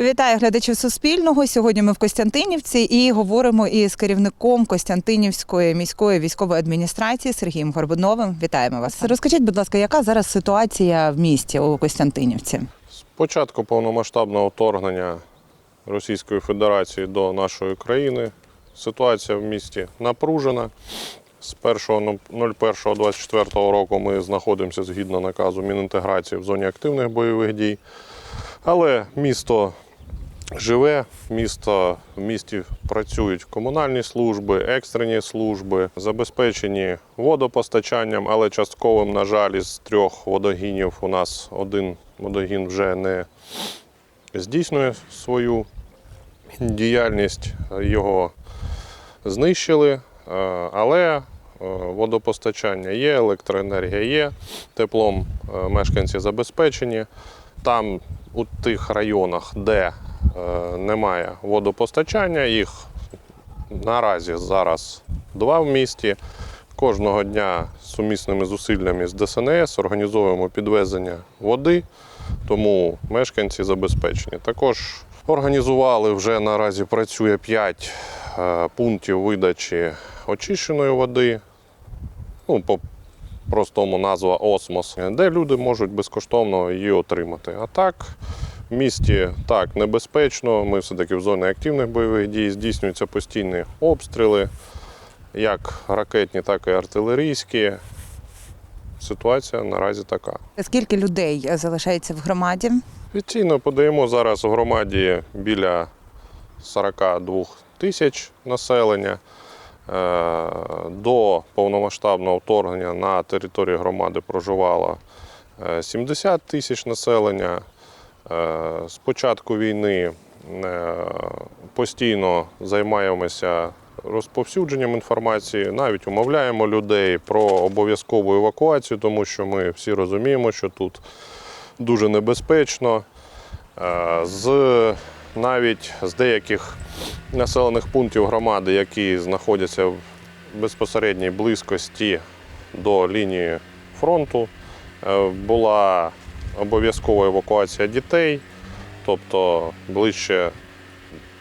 Вітаю глядачів Суспільного. Сьогодні ми в Костянтинівці і говоримо із керівником Костянтинівської міської військової адміністрації Сергієм Горбуновим. Вітаємо вас. Розкажіть, будь ласка, яка зараз ситуація в місті у Костянтинівці? З початку повномасштабного вторгнення Російської Федерації до нашої країни ситуація в місті напружена. З 1.01.24 року ми знаходимося згідно наказу Мінінтеграції в зоні активних бойових дій. Але місто живе, місто, в місті працюють комунальні служби, екстрені служби, забезпечені водопостачанням, але частковим, на жаль, із трьох водогінів у нас один водогін вже не здійснює свою діяльність, його знищили, е, але е, водопостачання є, електроенергія є, теплом е, мешканці забезпечені. Там у тих районах, де немає водопостачання, їх наразі зараз два в місті. Кожного дня сумісними зусиллями з ДСНС організовуємо підвезення води, тому мешканці забезпечені. Також організували вже наразі працює 5 пунктів видачі очищеної води. Ну, по простому назва Осмос, де люди можуть безкоштовно її отримати. А так, в місті так небезпечно. Ми все-таки в зоні активних бойових дій здійснюються постійні обстріли, як ракетні, так і артилерійські. Ситуація наразі така. Скільки людей залишається в громаді? Офіційно подаємо зараз в громаді біля 42 тисяч населення. Е, До повномасштабного вторгнення на території громади проживало е, 70 тисяч населення. Е, З початку війни е, постійно займаємося розповсюдженням інформації, навіть умовляємо людей про обов'язкову евакуацію, тому що ми всі розуміємо, що тут дуже небезпечно. Е, З навіть з деяких населених пунктів громади, які знаходяться в безпосередній близькості до лінії фронту, була обов'язкова евакуація дітей, тобто ближче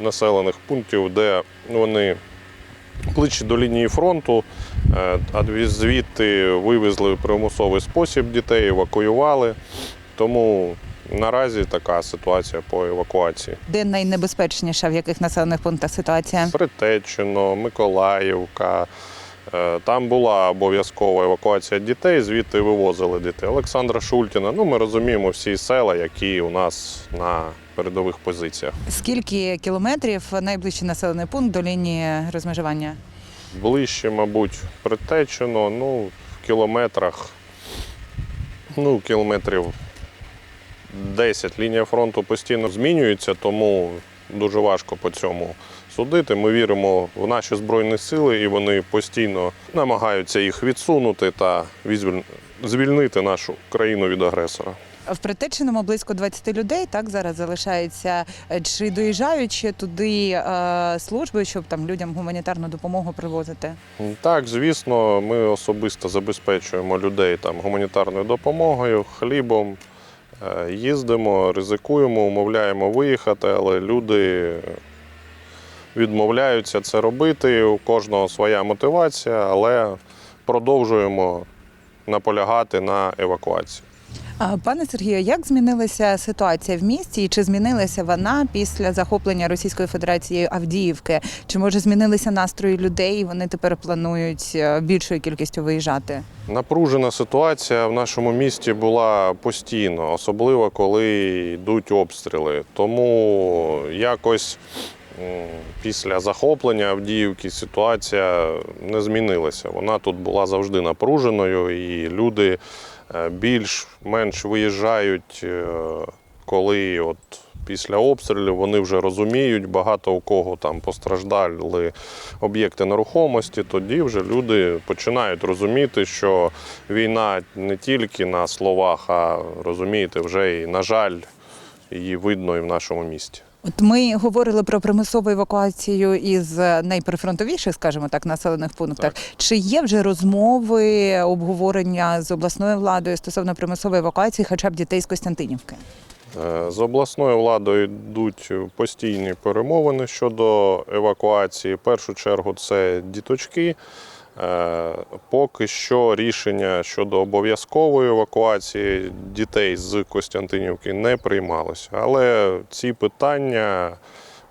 населених пунктів, де вони ближче до лінії фронту, е, а звідти вивезли в примусовий спосіб дітей, евакуювали. Тому наразі така ситуація по евакуації. Де найнебезпечніша, в яких населених пунктах ситуація? Притечино, Миколаївка. Е, Там була обов'язкова евакуація дітей, звідти вивозили дітей. Олександра Шультіна. Ну, ми розуміємо всі села, які у нас на передових позиціях. Скільки кілометрів найближчий населений пункт до лінії розмежування? Ближче, мабуть, Притечино, ну, в кілометрах, ну, кілометрів 10. Лінія фронту постійно змінюється, тому дуже важко по цьому судити. Ми віримо в наші збройні сили, і вони постійно намагаються їх відсунути та звільнити нашу країну від агресора. В Притеченому близько 20 людей так зараз залишається. Е, Чи доїжджають туди е, служби, щоб там людям гуманітарну допомогу привозити? Так, звісно, ми особисто забезпечуємо людей там гуманітарною допомогою, хлібом. Е, Їздимо, ризикуємо, умовляємо виїхати, але люди відмовляються це робити. У кожного своя мотивація, але продовжуємо наполягати на евакуації. Пане Сергію, як змінилася ситуація в місті і чи змінилася вона після захоплення Російської Федерації Авдіївки? Чи може змінилися настрої людей? і Вони тепер планують е, більшою кількістю виїжджати? Напружена ситуація в нашому місті була постійно, особливо коли йдуть обстріли. Тому якось після захоплення Авдіївки ситуація не змінилася. Вона тут була завжди напруженою, і люди е, більш-менш виїжджають, е, коли от після обстрілів вони вже розуміють, багато у кого там постраждали об'єкти нерухомості, тоді вже люди починають розуміти, що війна не тільки на словах, а розумієте, вже і, на жаль, її видно і в нашому місті. От ми говорили про примусову евакуацію із найприфронтовіших, скажімо так, населених пунктах. Чи є вже розмови, обговорення з обласною владою стосовно примусової евакуації, хоча б дітей з Костянтинівки? Е, З обласною владою йдуть постійні перемовини щодо евакуації. В першу чергу це діточки. Е, Поки що рішення щодо обов'язкової евакуації дітей з Костянтинівки не приймалося. Але ці питання,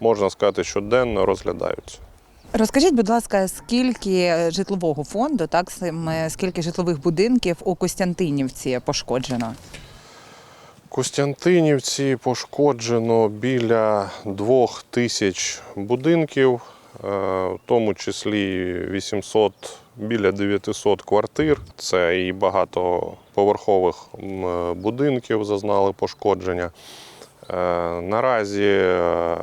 можна сказати, щоденно розглядаються. Розкажіть, будь ласка, скільки житлового фонду, так скільки житлових будинків у Костянтинівці пошкоджено? Костянтинівці пошкоджено біля двох тисяч будинків, в тому числі 800, біля 900 квартир. Це і багатоповерхових е, будинків зазнали пошкодження. Е, Наразі е,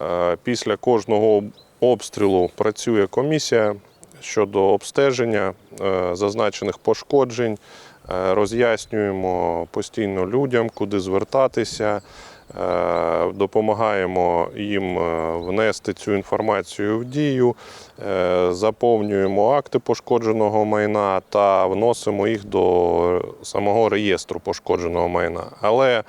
е, після кожного обстрілу працює комісія щодо обстеження е, зазначених пошкоджень. Е, Роз'яснюємо постійно людям, куди звертатися, е, допомагаємо їм е, внести цю інформацію в дію, е, заповнюємо акти пошкодженого майна та вносимо їх до самого реєстру пошкодженого майна. Але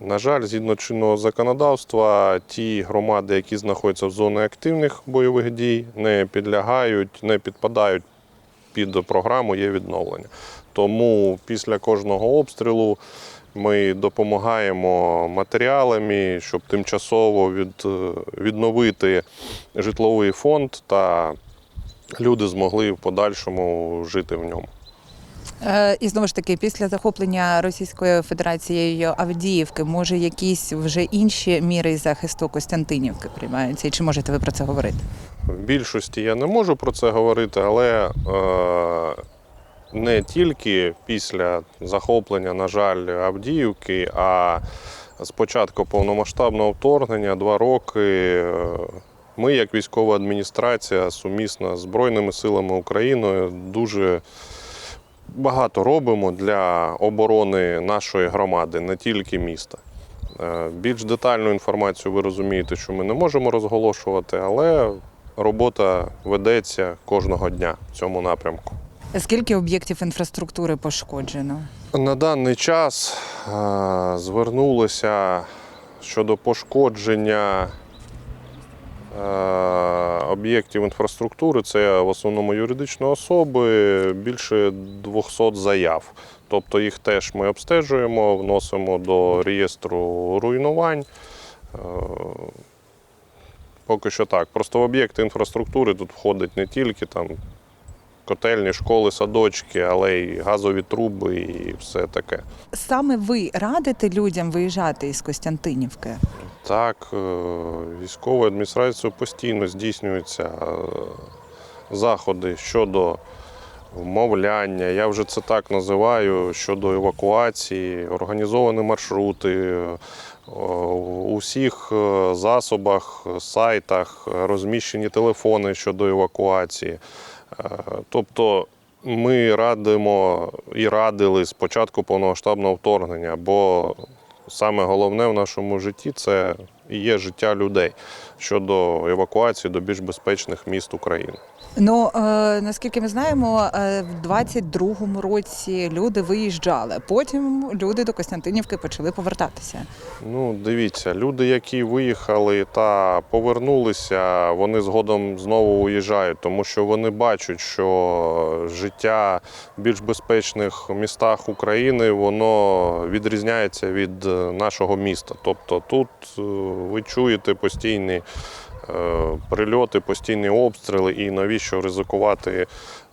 на жаль, згідно чинного законодавства, ті громади, які знаходяться в зоні активних бойових дій, не підлягають, не підпадають під програму є відновлення. Тому після кожного обстрілу ми допомагаємо матеріалами, щоб тимчасово від, відновити житловий фонд та люди змогли в подальшому жити в ньому. Е, І знову ж таки, після захоплення Російською Федерацією Авдіївки, може, якісь вже інші міри захисту Костянтинівки приймаються? І чи можете ви про це говорити? В більшості я не можу про це говорити, але е, не тільки після захоплення, на жаль, Авдіївки, а з початку повномасштабного вторгнення два роки. е, Ми, як військова адміністрація, сумісно з Збройними силами України, дуже багато робимо для оборони нашої громади, не тільки міста. Е, Більш детальну інформацію ви розумієте, що ми не можемо розголошувати, але робота ведеться кожного дня в цьому напрямку. Скільки об'єктів інфраструктури пошкоджено? На даний час е, звернулися щодо пошкодження е, об'єктів інфраструктури. Це в основному юридичні особи, більше 200 заяв. Тобто їх теж ми обстежуємо, вносимо до реєстру руйнувань. Е, Поки що так. Просто в об'єкти інфраструктури тут входить не тільки там котельні, школи, садочки, але й газові труби і все таке. Саме ви радите людям виїжджати із Костянтинівки? Так, е, військовою адміністрацією постійно здійснюються е, заходи щодо вмовляння. Я вже це так називаю щодо евакуації, організовані маршрути. е, У всіх засобах, сайтах розміщені телефони щодо евакуації. Тобто ми радимо і радили з початку повномасштабного вторгнення, бо саме головне в нашому житті це є життя людей щодо евакуації до більш безпечних міст України. Ну е, наскільки ми знаємо, е, в 22-му році люди виїжджали. Потім люди до Костянтинівки почали повертатися. Ну, дивіться, люди, які виїхали та повернулися, вони згодом знову уїжджають, тому що вони бачать, що життя в більш безпечних містах України воно відрізняється від е, нашого міста. Тобто тут е, ви чуєте постійні прильоти, постійні обстріли, і навіщо ризикувати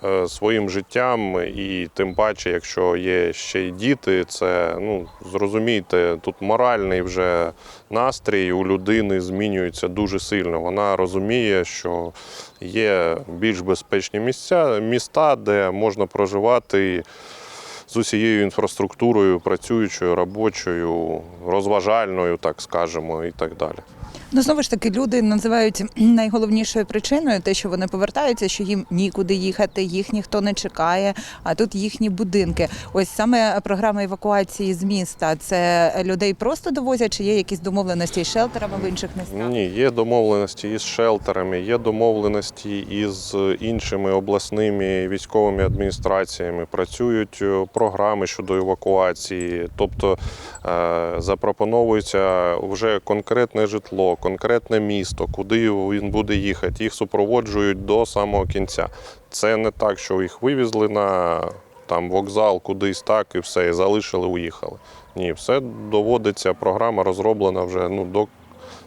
е, своїм життям, і тим паче, якщо є ще й діти, це ну зрозумійте, тут моральний вже настрій у людини змінюється дуже сильно. Вона розуміє, що є більш безпечні місця, міста, де можна проживати. З усією інфраструктурою, працюючою, робочою, розважальною, так скажемо, і так далі. Ну знову ж таки, люди називають найголовнішою причиною те, що вони повертаються, що їм нікуди їхати, їх ніхто не чекає. А тут їхні будинки. Ось саме програма евакуації з міста. Це людей просто довозять, чи є якісь домовленості з шелтерами в інших містах? Ні, є домовленості із шелтерами, є домовленості із іншими обласними військовими адміністраціями. Працюють е, програми щодо евакуації, тобто запропоновується вже конкретне житло, конкретне місто, куди він буде їхати. Їх супроводжують до самого кінця. Це не так, що їх вивезли на там вокзал кудись так і все, і залишили, уїхали. Ні, все доводиться. Програма розроблена вже ну до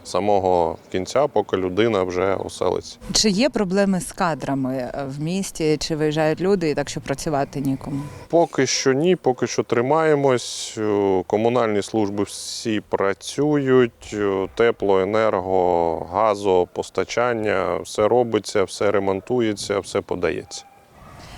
самого кінця, поки людина вже оселиться. Чи є проблеми з кадрами е, в місті? Чи виїжджають люди і так, що працювати нікому? Поки що ні, поки що тримаємось. Е, Комунальні служби всі працюють, е, тепло, енерго, газопостачання, все робиться, все ремонтується, все подається.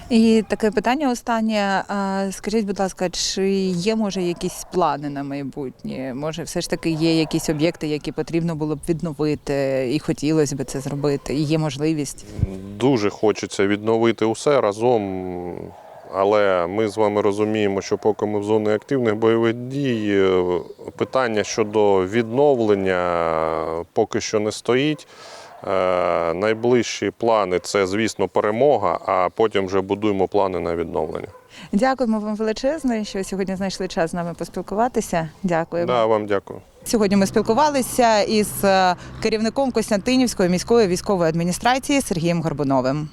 І таке питання останнє. Скажіть, будь ласка, чи є може якісь плани на майбутнє? Може, все ж таки є якісь об'єкти, які потрібно було б відновити, і хотілося б це зробити? Є можливість? Дуже хочеться відновити усе разом. Але ми з вами розуміємо, що поки ми в зоні активних бойових дій, е, питання щодо відновлення поки що не стоїть. Е, Найближчі плани це, звісно, перемога, а потім вже будуємо плани на відновлення. Дякуємо вам величезно, що сьогодні знайшли час з нами поспілкуватися. Дякуємо. Да, вам дякую. Сьогодні ми спілкувалися із е, керівником Костянтинівської міської військової адміністрації Сергієм Горбуновим.